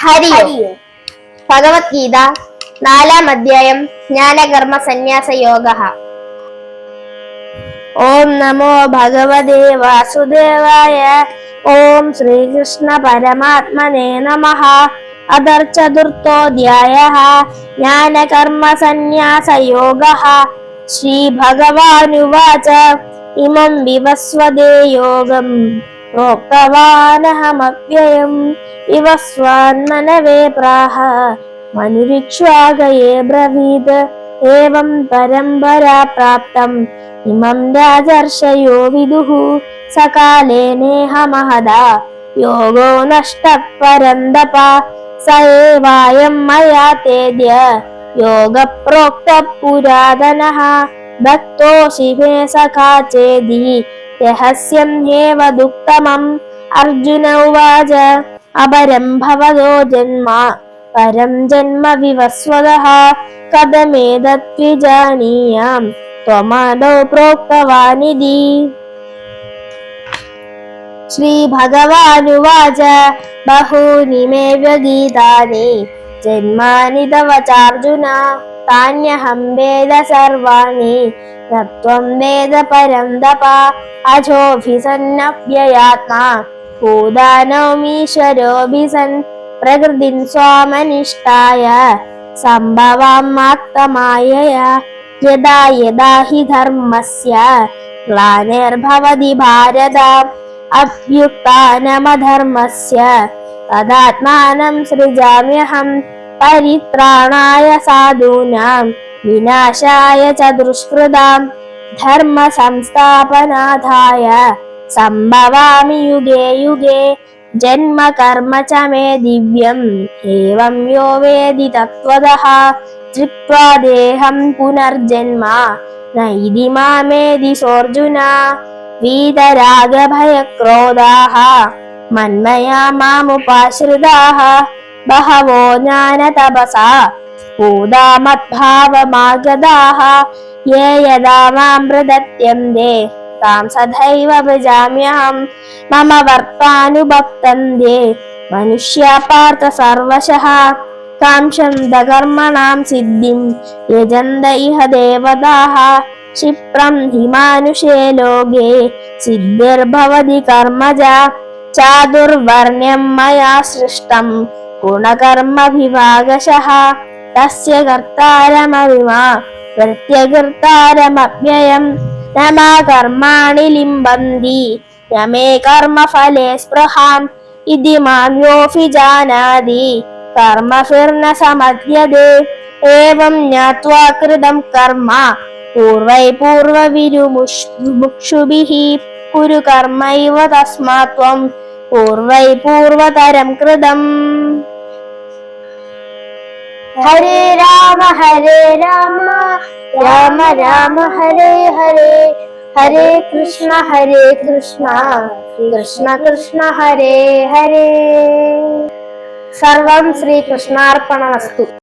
ഹരി. ഭഗവത്ഗീത നാലാം അധ്യായം ജ്ഞാനകർമ്മ സന്യാസ യോഗ ഓം നമോ ഭഗവതേ വാസുദേവായ ഓം ശ്രീകൃഷ്ണ പരമാത്മനേ നമ അദർ ചതുർത്ഥോധ്യായ ജ്ഞാനകർമ്മ സന്യാസ യോഗ ശ്രീ ഭഗവാനുവാച ഇമം വിവസ്വദേ യോഗം. प्रोक्तवानहमव्ययम् इव स्वान्मनवे प्राह मनुरिक्ष्वागये ब्रवीद एवं परम्परा प्राप्तम् इमं राजर्षयो विदुः सकाले नेह महदा योगो नष्टः परन्दपा स एवायं मया तेद्य योगप्रोक्तः पुरातनः भक्तोऽसि मे सखा चेदि രഹസ്യം ഹേവ ദുഃഖമം? അർജുന ഉവാച അപരം ഭവതോ ജന്മ പരം ജന്മ വിവസ്വത കഥമേതത്വിജാനീയാം ത്വമാദോ പ്രോക്തവാനിതി ശ്രീഭഗവാനുവാച ബഹൂനി മേ വ്യഗീതാനി ജന്മാനി തവ താന്യഹം വേദ സർവാണി നത്വം വേദ പരന്തപ തപ അജോഭിസന്നവ്യയാത്മാ ഭൂതാനോമീശ്വരോഭിസൻ പ്രകൃതിൻ സ്വാമനിഷ്ഠായ സംഭവാം മാക്തമായ യഥാ യഥാ ഹി ധർമ്മസ്യ ഗ്ലാനിർഭവതി ഭാരത അഭ്യുക്താനമധർമ്മസ്യ തദാത്മാനം സൃജാമ്യഹം പരിത്രാണായ സാധൂനാം വിനാശായ ച ദുഷ്കൃതാം ധർമ്മ സംസ്ഥാപനാഥായ സംഭവാമി യുഗേ യുഗേ ജന്മ കർമ്മ ച മേ ദിവ്യം. ഏവം യോ വേദി തത്വതഃ തൃപ്വാ പുനർജന്മ. നൈതി മാമേതി സോർജുന വീതരാഗഭയക്രോധാ മന്മയാ മാമുപാശ്രിതാः ബഹവോ ജ്ഞാന തപസാ. ഭൂതാമദ്ഭാവമാഗതാഹ. യേ യദാ മാം പ്രദത്യന്തേ താം സദൈവ ഭജാമ്യാം. മമ വർത്താനുഭക്തന്തേ മനുഷ്യ പാർത്ഥ സർവശഃ. കാംക്ഷന്ത കർമ്മണാം സിദ്ധിം. യജന്ത ഇഹ ദേവതാഹ. ക്ഷിപ്രം ഹി മാനുഷേ ലോകേ. സിദ്ധിർഭവതി കർമ്മജ. ചാതുർവർണ്യം മയാ സൃഷ്ടം. ഗുണകർമ്മവിഭാഗശഃ തസ്യ കർത്താരമവിമാ പ്രത്യകർത്താരമപ്യയം നമ കർമാണി ലിംബന്തി. രമേ കർമ്മഫലേ സ്പൃഹാം. ഇതി മാം യോഫി ജാനാതി. കർമ്മഫിർന സമധ്യതേ. ഏവം ജ്ഞാത്വാ കൃതം കർമ്മ. പൂർവൈ പൂർവവിരുമുക്ഷുഭിः. കുരു കർമ്മൈവ തസ്മാത്വം. പൂർവൈ പൂർവതരം കൃതം. ഹരേ രാമ ഹരേ രാമ രാമ രാമ ഹരേ ഹരേ ഹരേ കൃഷ്ണ ഹരേ കൃഷ്ണ കൃഷ്ണ കൃഷ്ണ ഹരേ ഹരേ. സർവം ശ്രീകൃഷ്ണാർപ്പണമസ്തു